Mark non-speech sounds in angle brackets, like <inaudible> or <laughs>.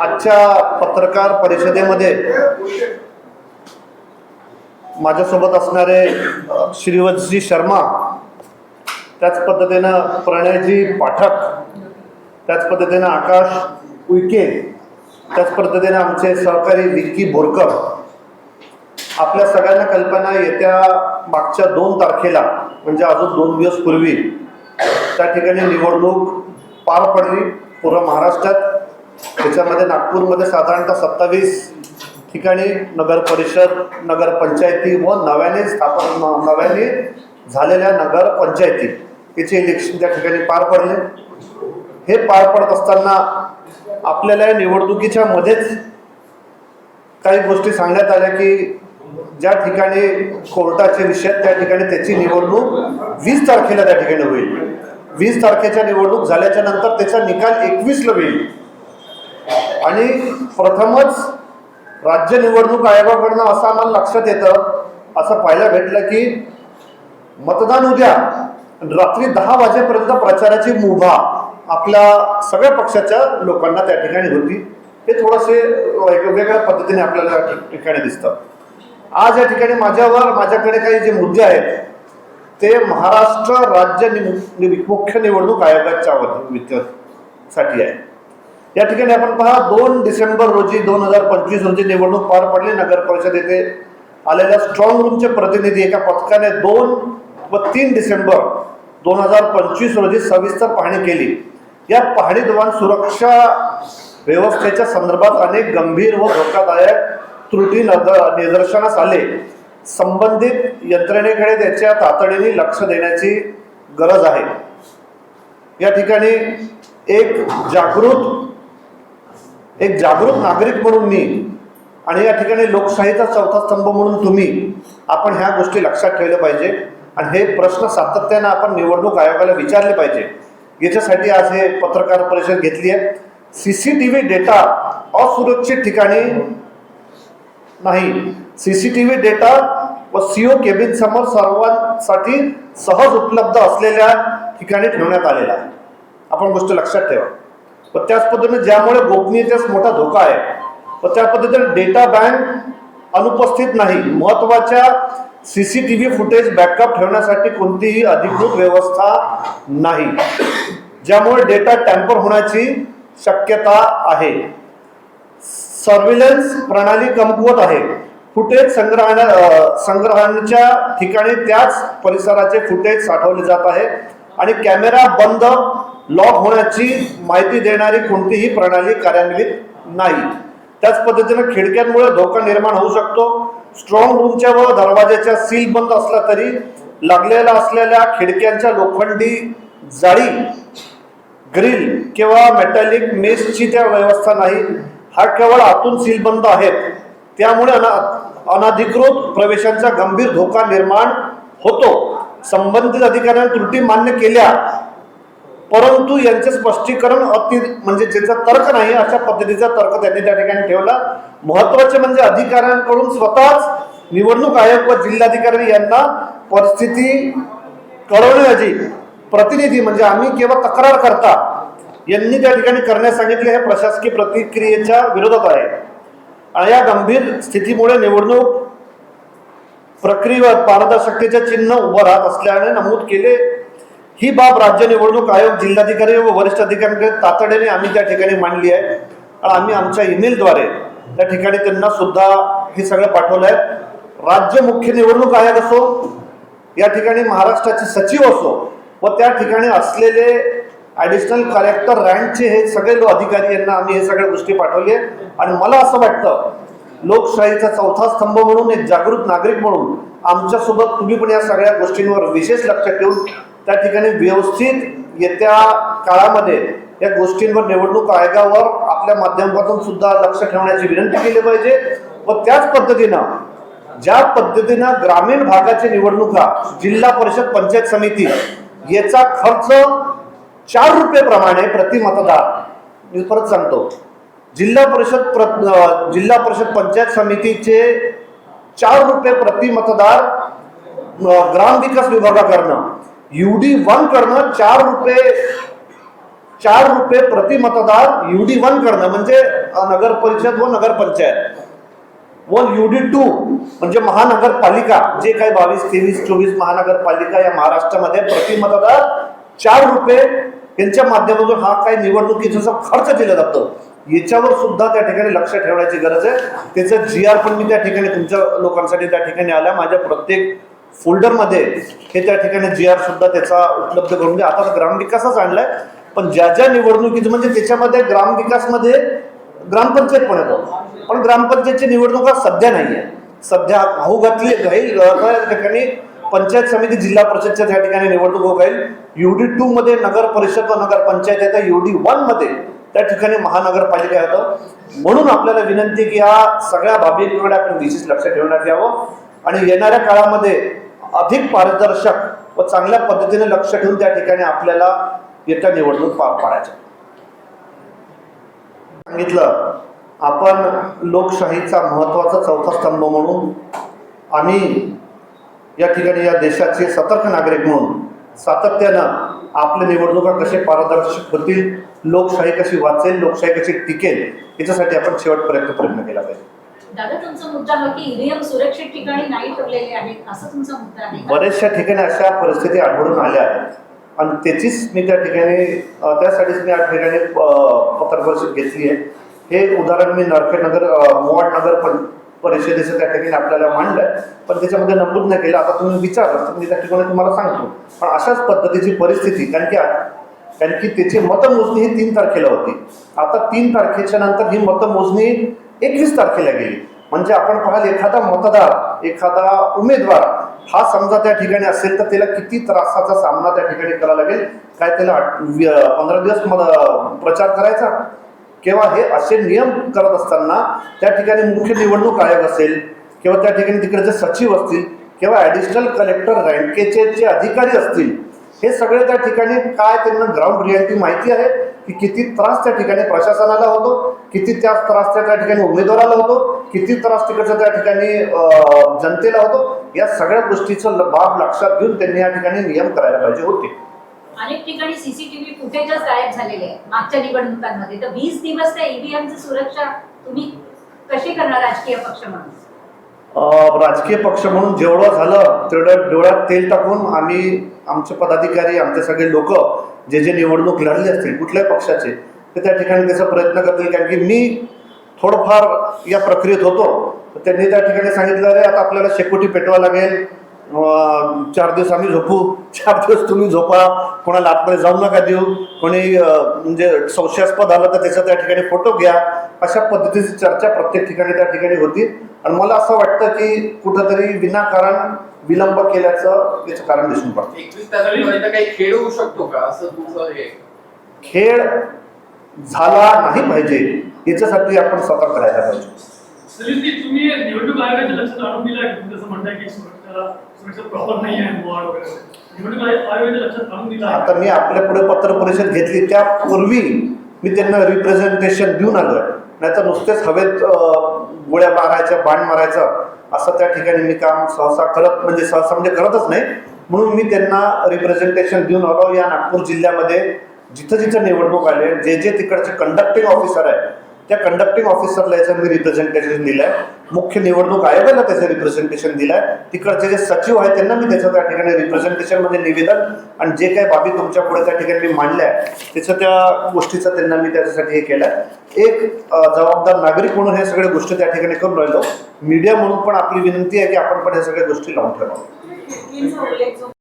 आजच्या पत्रकार परिषदेमध्ये माझ्यासोबत असणारे अ, श्रीवत्सजी शर्मा त्याच पद्धतीनं प्रणयजी पाठक त्याच पद्धतीनं आकाश उईके त्याच पद्धतीनं आमचे सहकारी विक्की बोरकर. आपल्या सगळ्यांना कल्पना येत्या मागच्या दोन तारखेला म्हणजे अजून दोन दिवस पूर्वी त्या ठिकाणी निवडणूक पार पडली पूर्ण महाराष्ट्रात. त्याच्यामध्ये नागपूरमध्ये साधारणतः सत्तावीस ठिकाणी नगर परिषद नगरपंचायती व नव्याने स्थापन नव्याने झालेल्या नगर पंचायती याचे इलेक्शन त्या ठिकाणी पार पडले. हे पार पडत असताना आपल्याला या निवडणुकीच्या मध्येच काही गोष्टी सांगण्यात आल्या की ज्या ठिकाणी कोर्टाचे विषय त्या ठिकाणी त्याची निवडणूक वीस तारखेला त्या ठिकाणी होईल. वीस तारखेच्या निवडणूक झाल्याच्यानंतर त्याचा निकाल एकवीसला होईल. आणि प्रथमच राज्य निवडणूक आयोगाकडनं असं आम्हाला लक्षात येतं असं पाहायला भेटलं की मतदान उद्या रात्री दहा वाजेपर्यंत प्रचाराची मुभा आपल्या सगळ्या पक्षाच्या लोकांना त्या ठिकाणी होती. हे थोडंसे वेगवेगळ्या पद्धतीने आपल्याला ठिकाणी दिसतं. आज या ठिकाणी माझ्यावर माझ्याकडे काही जे मुद्दे आहेत ते महाराष्ट्र राज्य निम- नि- मुख्य निवडणूक आयोगाच्या वती- साठी आहे. या ठिकाणी आपण पहा दोन डिसेंबर रोजी दोन हजार पंचवीस रोजी निवडणूक पार पडली. नगर परिषद येथे आलेल्या स्ट्रॉंग रूमचे प्रतिनिधी एका पथकाने दोन व तीन डिसेंबर दोन हजार पंचवीस रोजी सविस्तर पाहणी केली. या पाहणीदरम्यान सुरक्षा व्यवस्थेच्या संदर्भात अनेक गंभीर व धोकादायक त्रुटी निदर्शनास आले. संबंधित यंत्रणेकडे त्याच्या तातडीने लक्ष देण्याची गरज आहे. या ठिकाणी एक जागृत एक जागरूक नागरिक म्हणून मी आणि या ठिकाणी लोकशाहीचा चौथा स्तंभ म्हणून तुम्ही आपण ह्या गोष्टी लक्षात ठेवल्या पाहिजे. आणि हे प्रश्न सातत्यानं आपण निवडणूक आयोगाला विचारले पाहिजे. याच्यासाठी आज हे पत्रकार परिषद घेतली आहे. C C T V data असुरक्षित ठिकाणी नाही. C C T V data व सीओ केबिन समोर सर्वांसाठी सहज उपलब्ध असलेल्या ठिकाणी ठेवण्यात आलेला आहे. आपण गोष्ट लक्षात ठेवा. व त्याच पद्धतीने ज्यामुळे गोपनीयतेस मोठा धोका आहे व त्या पद्धतीने डेटा बँक अनुपस्थित नाही. महत्त्वाच्या व्ही फुटेज बॅकअप ठेवण्यासाठी कोणतीही अधिकृत व्यवस्था नाही. ज्यामुळे डेटा टॅम्पर होण्याची शक्यता आहे. सर्व्हिलन्स प्रणाली कमकुवत आहे. फुटेज संग्रहण अ, संग्रहणाच्या ठिकाणी त्याच परिसराचे फुटेज साठवले जात आहे आणि कॅमेरा बंद लॉक होण्याची माहिती देणारी कोणतीही प्रणाली कार्यान्वित नाही. त्याच पद्धतीनं खिडक्यांमुळे धोका निर्माण होऊ शकतो. स्ट्रॉंग रूमच्या व दरवाजाच्या सील बंद असला तरी लागलेल्या असलेल्या खिडक्यांच्या लोखंडी जाळी ग्रिल किंवा मेटॅलिक मेसची त्या व्यवस्था नाही. हा केवळ आतून सीलबंद आहेत. त्यामुळे अना अनधिकृत प्रवेशांचा गंभीर धोका निर्माण होतो. संबंधित अधिकाऱ्यांनी त्रुटी मान्य केल्या. परंतु यांचे स्पष्टीकरण अति म्हणजे ज्याचा तर्क नाही अशा पद्धतीचा तर्क त्यांनी त्या ठिकाणी ठेवला. महत्त्वाचे म्हणजे अधिकाऱ्यांकडून स्वतःच निवडणूक आयोग व जिल्हाधिकारी यांना परिस्थिती कळवण्याची प्रतिनिधी म्हणजे आम्ही केव्हा तक्रार करता यांनी त्या ठिकाणी करण्यास सांगितले हे प्रशासकीय प्रतिक्रियेच्या विरोधात आहे. आणि या गंभीर स्थितीमुळे निवडणूक प्रक्रियेवर पारदर्शकतेचे चिन्ह उभं राहत असल्याने नमूद केले. ही बाब राज्य निवडणूक आयोग जिल्हाधिकारी व वरिष्ठ अधिकाऱ्यांकडे तातडीने आम्ही त्या ठिकाणी मांडली आहे. आणि आम्ही आमच्या ईमेलद्वारे त्या ठिकाणी त्यांना सुद्धा हे सगळं पाठवलं आहे. राज्य मुख्य निवडणूक आयोग असो या ठिकाणी महाराष्ट्राचे सचिव असो व त्या ठिकाणी असलेले ॲडिशनल कलेक्टर रँकचे हे सगळे लो अधिकारी यांना आम्ही हे सगळ्या गोष्टी पाठवली आहे. आणि मला असं वाटतं लोकशाहीचा चौथा स्तंभ म्हणून एक जागृत नागरिक म्हणून आमच्यासोबत तुम्ही पण या सगळ्या गोष्टींवर विशेष लक्ष ठेवून त्या ठिकाणी व्यवस्थित येत्या काळामध्ये या गोष्टींवर निवडणूक आयोगावर आपल्या माध्यमातून सुद्धा लक्ष ठेवण्याची विनंती केली पाहिजे व त्याच पद्धतीनं ज्या पद्धतीनं ग्रामीण भागाची निवडणुका जिल्हा परिषद पंचायत समिती याचा खर्च चार रुपयेप्रमाणे प्रति मतदार. मी परत सांगतो जिल्हा परिषद प्र जिल्हा परिषद पंचायत समितीचे चार रुपये प्रति मतदार ग्रामविकास विभागाकडनं डी वन करणं चार रुपये चार रुपये प्रति मतदार युडी वन करणं म्हणजे नगर परिषद व नगरपंचायत व युडी टू म्हणजे महानगरपालिका जे काही बावीस तेवीस चोवीस महानगरपालिका या महाराष्ट्रामध्ये प्रति मतदार चार रुपये यांच्या माध्यमातून हा काही निवडणुकीचा खर्च दिला जातो. याच्यावर सुद्धा त्या ठिकाणी लक्ष ठेवण्याची गरज आहे. त्याचं जी आर पण मी त्या ठिकाणी तुमच्या लोकांसाठी त्या ठिकाणी आल्या माझ्या प्रत्येक फोल्डरमध्ये हे त्या ठिकाणी जी आर सुद्धा त्याचा उपलब्ध करून द्या आता ग्रामविकासच आणलाय पण ज्या ज्या निवडणुकीचं म्हणजे त्याच्यामध्ये ग्रामविकासमध्ये ग्रामपंचायत पण येतो. पण ग्रामपंचायतची निवडणुका सध्या नाही आहे सध्या भाऊ घातली राहील ठिकाणी पंचायत समिती जिल्हा परिषदच्या त्या ठिकाणी निवडणूक होत राहील. युडी टू मध्ये नगर परिषद व नगरपंचायत येतं युडी वनमध्ये त्या ठिकाणी महानगरपालिका येतं. म्हणून आपल्याला विनंती की या सगळ्या बाबींकडे आपण विशेष लक्ष ठेवण्यात यावं. आणि येणाऱ्या काळामध्ये अधिक पारदर्शक व चांगल्या पद्धतीने लक्ष ठेवून त्या ठिकाणी आपल्याला येत्या निवडणूक पार पाडायच्या. सांगितलं आपण लोकशाहीचा महत्त्वाचा चौथा स्तंभ म्हणून आम्ही या ठिकाणी या देशाचे सतर्क नागरिक म्हणून सातत्यानं आपल्या निवडणुका कसे पारदर्शक होतील लोकशाही कशी वाचेल लोकशाही कशी टिकेल याच्यासाठी आपण शेवटपर्यंत प्रयत्न केला पाहिजे. दादा तुमचा मुद्दा हा की ईव्हीएम सुरक्षित ठिकाणी नाही ठेवलेले आहेत असा तुमचा मुद्दा आहे बऱ्याचशा ठिकाणी अशा परिस्थिती आढळून आल्या आहेत. आणि त्याचीच मी त्या ठिकाणी त्यासाठीच मी या ठिकाणी पत्र परिषद घेतली आहे. हे उदाहरण मी नरखेडनगर मोवाड नगर पण परिषदेचं त्या ठिकाणी आपल्याला मांडलं पण त्याच्यामध्ये नमूद नाही केलं. आता तुम्ही विचारा तर मी त्या ठिकाणी तुम्हाला सांगतो. पण अशाच पद्धतीची परिस्थिती कारण की कारण की त्याची मतमोजणी ही तीन तारखेला होती. आता तीन तारखेच्या नंतर ही मतमोजणी एकवीस तारखेला गेली. म्हणजे आपण पाहाल एखादा मतदार एखादा उमेदवार हा समजा त्या ठिकाणी असेल तर त्याला किती त्रासाचा सामना त्या ठिकाणी करावा लागेल? काय त्याला पंधरा दिवस प्रचार करायचा? किंवा हे असे नियम करत असताना त्या ठिकाणी मुख्य निवडणूक आयोग असेल किंवा त्या ठिकाणी तिकडचे सचिव असतील किंवा ॲडिशनल कलेक्टर रँकेचे जे अधिकारी असतील हे सगळे त्या ठिकाणी काय त्यांना ग्राउंड रियालिटी माहिती आहे की किती त्रास त्या ठिकाणी प्रशासनाला होतो किती त्या त्रास त्या त्या ठिकाणी उमेदवाराला होतो किती त्रास तिकडच्या त्या ठिकाणी जनतेला होतो या सगळ्या गोष्टीचं बाब लक्षात घेऊन त्यांनी या ठिकाणी नियम करायला पाहिजे होते. अनेक ठिकाणी सीसीटीव्ही फुटेजच गायब झालेले आहे मागच्या निवडणुकांमध्ये. तर वीस दिवस त्या ईव्हीएमची सुरक्षा तुम्ही कशी करणार राजकीय पक्ष म्हणून? राजकीय पक्ष म्हणून जेवढं झालं तेवढं डोळ्यात तेल टाकून आम्ही आमचे पदाधिकारी आमचे सगळे लोक जे जे निवडणूक लढले असतील कुठल्याही पक्षाचे ते त्या ठिकाणी त्याचा प्रयत्न करतील. कारण की मी थोडंफार या प्रक्रियेत होतो. त्यांनी त्या ठिकाणी सांगितलं अरे आता आपल्याला शेकोटी पेटवा लागेल. चार दिवस आम्ही झोपू. <laughs> चार दिवस तुम्ही झोपा. कोणाला आतमध्ये जाऊ नका देऊ. कोणी म्हणजे संशयास्पद आलं तर त्याचा त्या ठिकाणी फोटो घ्या. अशा पद्धतीची चर्चा प्रत्येक ठिकाणी त्या ठिकाणी होती. आणि मला असं वाटतं की कुठंतरी विनाकारण विलंब केल्याचं याचं कारण दिसून पडतं. काही खेळ होऊ शकतो का? असं तुमचं हे. खेळ झाला नाही पाहिजे याच्यासाठी आपण सतर्क राहायला पाहिजे. सलीमजी तुम्ही निवडणूक आयोगाच्या लक्षात आणून दिलं आहे तुम्ही जसं म्हणताय की सुरक्षा सुरक्षा प्रॉपर नाही आहे मोवाड वगैरे. निवडणूक आय- आयोगाच्या लक्षात आणून दिलं आहे आता मी आपल्या पुढे पत्र परिषद घेतली त्यापूर्वी मी त्यांना रिप्रेझेंटेशन देऊन आलोय. नाही तर नुसतेच हवेत गोळ्या मारायच्या बाण मारायचं असं त्या ठिकाणी मी काम सहसा करत म्हणजे सहसा म्हणजे करतच नाही. म्हणून मी त्यांना रिप्रेझेंटेशन देऊन आलो. या नागपूर जिल्ह्यामध्ये जिथं जिथं निवडणूक आले जे जे तिकडचे कंडक्टिंग ऑफिसर आहे त्या कंडक्टिंग ऑफिसरला याचं मी रिप्रेझेंटेशन दिलंय. मुख्य निवडणूक आयोगाला त्याचं रिप्रेझेंटेशन दिलंय. तिकडचे जे सचिव आहेत त्यांना मी त्याचं त्या ठिकाणी रिप्रेझेंटेशनमध्ये निवेदन आणि जे काही बाबी तुमच्यापुढे त्या ठिकाणी मी मांडल्या त्याचं त्या गोष्टीचं त्यांना मी त्याच्यासाठी हे केलंय. एक जबाबदार नागरिक म्हणून हे सगळ्या गोष्टी त्या ठिकाणी करून राहिलो. मीडिया म्हणून पण आपली विनंती आहे की आपण पण ह्या सगळ्या गोष्टी लावून ठेवावं